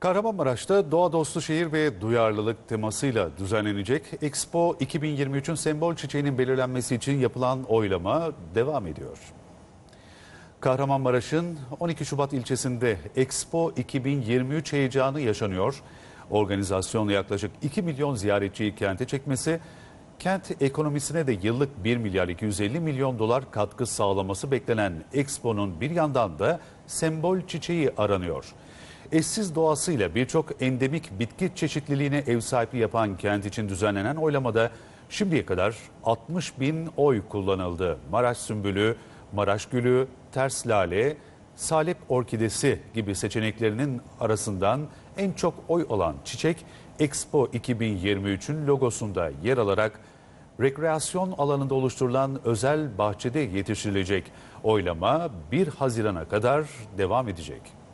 Kahramanmaraş'ta doğa dostu şehir ve duyarlılık temasıyla düzenlenecek Expo 2023'ün sembol çiçeğinin belirlenmesi için yapılan oylama devam ediyor. Kahramanmaraş'ın 12 Şubat ilçesinde Expo 2023 heyecanı yaşanıyor. Organizasyonla yaklaşık 2 milyon ziyaretçiyi kente çekmesi, kent ekonomisine de yıllık 1 milyar 250 milyon dolar katkı sağlaması beklenen Expo'nun bir yandan da sembol çiçeği aranıyor. Eşsiz doğasıyla birçok endemik bitki çeşitliliğine ev sahipliği yapan kent için düzenlenen oylamada şimdiye kadar 60 bin oy kullanıldı. Maraş sümbülü, Maraş gülü, ters lale, salep orkidesi gibi seçeneklerinin arasından en çok oy alan çiçek Expo 2023'ün logosunda yer alarak rekreasyon alanında oluşturulan özel bahçede yetiştirilecek. Oylama 1 Haziran'a kadar devam edecek.